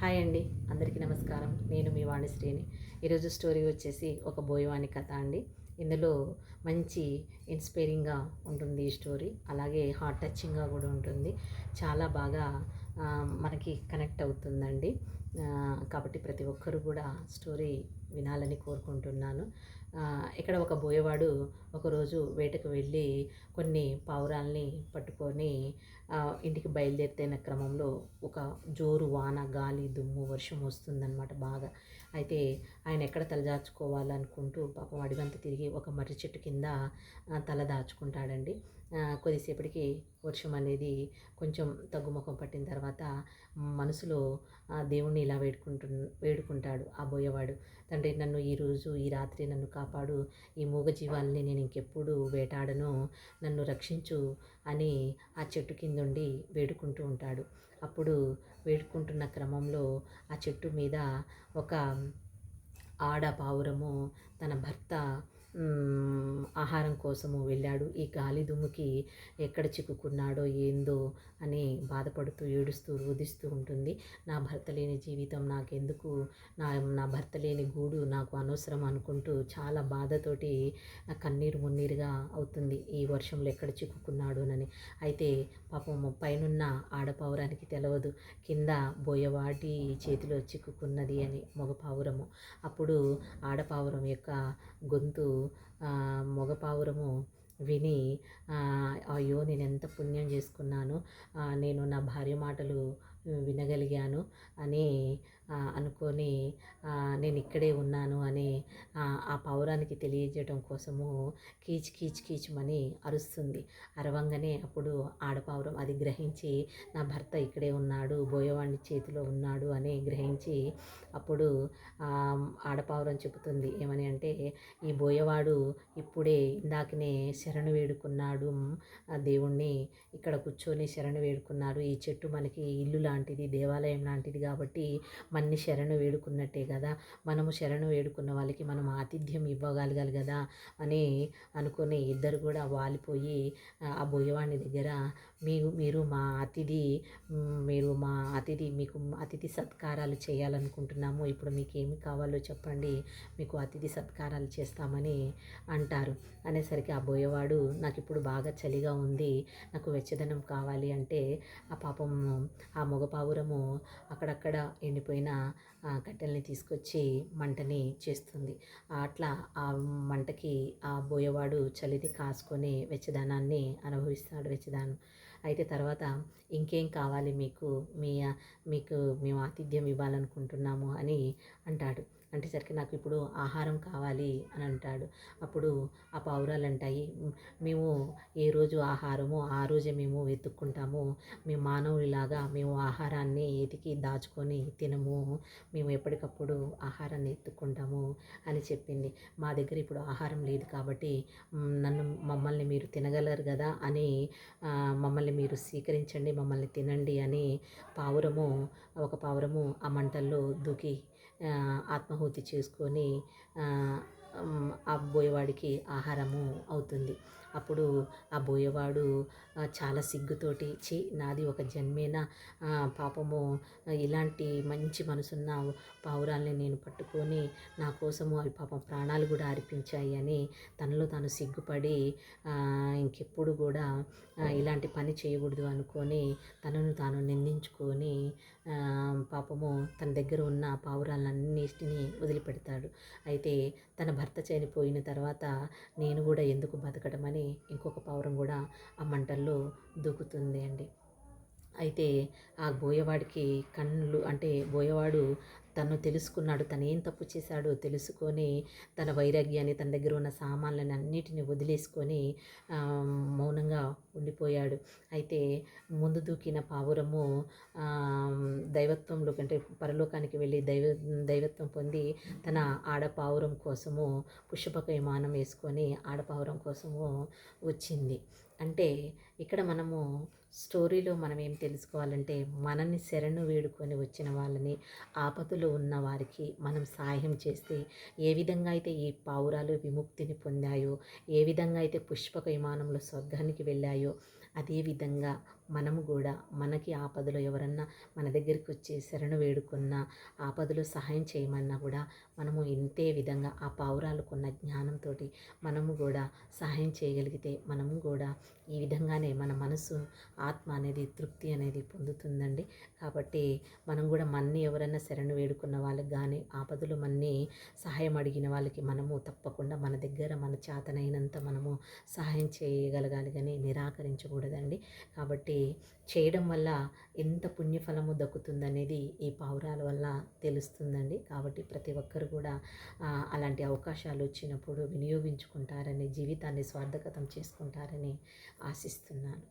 Hi అండి అందరికీ నమస్కారం. నేను మీ వాణిశ్రీని. ఈరోజు స్టోరీ వచ్చేసి ఒక బోయవాణి కథ అండి. ఇందులో మంచి ఇన్స్పైరింగ్గా ఉంటుంది ఈ స్టోరీ. అలాగే హార్ట్ టచింగ్గా కూడా ఉంటుంది. చాలా బాగా మనకి కనెక్ట్ అవుతుందండి. కాబట్టి ప్రతి ఒక్కరు కూడా స్టోరీ వినాలని కోరుకుంటున్నాను. ఇక్కడ ఒక బోయవాడు ఒకరోజు వేటకు వెళ్ళి కొన్ని పావురాల్ని పట్టుకొని ఇంటికి బయలుదేరితేన క్రమంలో ఒక జోరు వాన గాలి దుమ్ము వర్షం వస్తుందన్నమాట బాగా. అయితే ఆయన ఎక్కడ తలదాచుకోవాలనుకుంటూ పాపం అడిగంతా తిరిగి ఒక మర్రి చెట్టు కింద తల దాచుకుంటాడండి. కొద్దిసేపటికి వర్షం అనేది కొంచెం తగ్గుముఖం పట్టిన తర్వాత మనసులో ఆ దేవుణ్ణి ఇలా వేడుకుంటు వేడుకుంటాడు ఆ బోయవాడు. తండ్రి నన్ను ఈరోజు ఈ రాత్రి నన్ను కాపాడు. ఈ మూగజీవాలని నేను ఇంకెప్పుడు వేటాడను. నన్ను రక్షించు అని ఆ చెట్టు కిందుండి వేడుకుంటూ ఉంటాడు. అప్పుడు వేడుకుంటున్న క్రమంలో ఆ చెట్టు మీద ఒక ఆడ పావురము తన భర్త ఆహారం కోసము వెళ్ళాడు. ఈ గాలి దుమ్ముకి ఎక్కడ చిక్కుకున్నాడో ఏందో అని బాధపడుతూ ఏడుస్తూ రోధిస్తూ ఉంటుంది. నా భర్త లేని జీవితం నాకెందుకు? నా నా భర్త లేని గూడు నాకు అనవసరం అనుకుంటూ చాలా బాధతోటి కన్నీరు మున్నీరుగా అవుతుంది. ఈ వర్షంలో ఎక్కడ చిక్కుకున్నాడోనని. అయితే పాపం పైనున్న ఆడపావురానికి తెలవదు. కింద బోయవాటి చేతిలో చిక్కుకున్నది అని మగ పావురము. అప్పుడు ఆడపావురం యొక్క గొంతు ఆ, మగ పావురము విని అయ్యో నేను ఎంత పుణ్యం చేసుకున్నాను. నేను నా భార్య మాటలు వినగలిగాను అని అనుకొని నేను ఇక్కడే ఉన్నాను అని ఆ, పావురానికి తెలియజేయడం కోసము కీచ్ కీచ్ కీచ్మని అరుస్తుంది. అరవంగానే అప్పుడు ఆడపావురం అది గ్రహించి నా భర్త ఇక్కడే ఉన్నాడు బోయవాడి చేతిలో ఉన్నాడు అని గ్రహించి అప్పుడు ఆడపావురం చెబుతుంది. ఏమని అంటే ఈ బోయవాడు ఇప్పుడే ఇందాకనే శరణు వేడుకున్నాడు దేవుణ్ణి ఇక్కడ కూర్చొని శరణు వేడుకున్నారు ఈ చెట్టు మనకి ఇల్లు లాంటిది దేవాలయం లాంటిది కాబట్టి మన్ని శరణు వేడుకున్నట్టే కదా. మనము శరణు వేడుకున్న వాళ్ళకి మనం ఆతిథ్యం ఇవ్వగలగాలి కదా అని అనుకుని ఇద్దరు కూడా వాలిపోయి ఆ, బోయవాణి దగ్గర మీరు మీరు మా అతిథి మీరు మా అతిథి మీకు అతిథి సత్కారాలు చేయాలనుకుంటున్నాము. ఇప్పుడు మీకు ఏమి కావాలో చెప్పండి మీకు అతిథి సత్కారాలు చేస్తామని అంటారు. అనేసరికి ఆ బోయవాడు నాకు ఇప్పుడు బాగా చలిగా ఉంది నాకు వెచ్చదనం కావాలి అంటే ఆ పాపం ఆ మగ పావురము అక్కడక్కడ ఎండిపోయిన కట్టెల్ని తీసుకొచ్చి మంటని చేస్తుంది. అట్లా ఆ మంటకి ఆ బోయవాడు చలిని కాసుకొని వెచ్చదనాన్ని అనుభవిస్తాడు వెచ్చదానం. అయితే తర్వాత ఇంకేం కావాలి మీకు? మీ మీకు మేము ఆతిథ్యం ఇవ్వాలనుకుంటున్నాము అని అంటేసరికి నాకు ఇప్పుడు ఆహారం కావాలి అని అంటాడు. అప్పుడు ఆ పావురాలు అంటాయి మేము ఏ రోజు ఆహారమో ఆ రోజే మేము వెతుక్కుంటాము. మేము మానవులాగా మేము ఆహారాన్ని ఎతికి దాచుకొని తినము. మేము ఎప్పటికప్పుడు ఆహారాన్ని ఎత్తుక్కుంటాము అని చెప్పింది. మా దగ్గర ఇప్పుడు ఆహారం లేదు కాబట్టి నన్ను మమ్మల్ని మీరు తినగలరు కదా అని మమ్మల్ని మీరు స్వీకరించండి మమ్మల్ని తినండి అని పావురము ఒక పావురము ఆ మంటల్లో దూకి ఆత్మాహుతి చేసుకొని బోయవాడికి ఆహారము అవుతుంది. అప్పుడు ఆ బోయవాడు చాలా సిగ్గుతోటి చి నాది ఒక జన్మేనా? పాపము ఇలాంటి మంచి మనసున్న పావురాల్ని నేను పట్టుకొని నా కోసము అవి పాపం ప్రాణాలు కూడా అర్పించాయి అని తనలో తాను సిగ్గుపడి ఇంకెప్పుడు కూడా ఇలాంటి పని చేయకూడదు అనుకొని తనను తాను నిందించుకొని పాపము తన దగ్గర ఉన్న పావురాలన్నిటిని వదిలిపెడతాడు. అయితే తన భర్త చనిపోయి పోయిన తర్వాత నేను కూడా ఎందుకు బతకడం అని ఇంకొక పావురం కూడా ఆ మంటల్లో దూకుతుంది అండి అయితే ఆ బోయవాడికి కళ్ళు అంటే బోయవాడు తను తెలుసుకున్నాడు తను ఏం తప్పు చేశాడో తెలుసుకొని తన వైరాగ్యాన్ని తన దగ్గర ఉన్న సామాన్లను అన్నిటిని వదిలేసుకొని మౌనంగా ఉండిపోయాడు. అయితే ముందు దూకిన పావురము దైవత్వంలో అంటే పరలోకానికి వెళ్ళి దైవ దైవత్వం పొంది తన ఆడపావురం కోసము పుష్పక విమానం వేసుకొని ఆడపావురం కోసము వచ్చింది. అంటే ఇక్కడ మనము స్టోరీలో మనం ఏం తెలుసుకోవాలంటే మనల్ని శరణు వేడుకొని వచ్చిన వాళ్ళని ఆపదలో ఉన్న వారికి మనం సహాయం చేస్తే ఏ విధంగా అయితే ఈ పావురాలు విముక్తిని పొందాయో ఏ విధంగా అయితే పుష్పక విమానంలో స్వర్గానికి వెళ్ళాయో అదేవిధంగా మనము కూడా మనకి ఆపదలో ఎవరన్నా మన దగ్గరికి వచ్చి శరణు వేడుకున్న ఆపదలో సహాయం చేయమన్నా కూడా మనము ఇంతే విధంగా ఆ పావురాలకున్న జ్ఞానంతో మనము కూడా సహాయం చేయగలిగితే మనము కూడా ఈ విధంగానే మన మనసు ఆత్మ అనేది తృప్తి అనేది పొందుతుందండి. కాబట్టి మనం కూడా మన్ని ఎవరైనా శరణు వేడుకున్న వాళ్ళకి కానీ ఆపదలు మన్ని సహాయం అడిగిన వాళ్ళకి మనము తప్పకుండా మన దగ్గర మన చేతనైనంత మనము సహాయం చేయగలగాలి కానీ నిరాకరించకూడదండి. కాబట్టి చేయడం వల్ల ఎంత పుణ్యఫలము దక్కుతుందనేది ఈ పావురాల వల్ల తెలుస్తుందండి. కాబట్టి ప్రతి ఒక్కరు కూడా అలాంటి అవకాశాలు వచ్చినప్పుడు వినియోగించుకుంటారని జీవితాన్ని స్వార్థగతం చేసుకుంటారని ఆశిస్తున్నాను.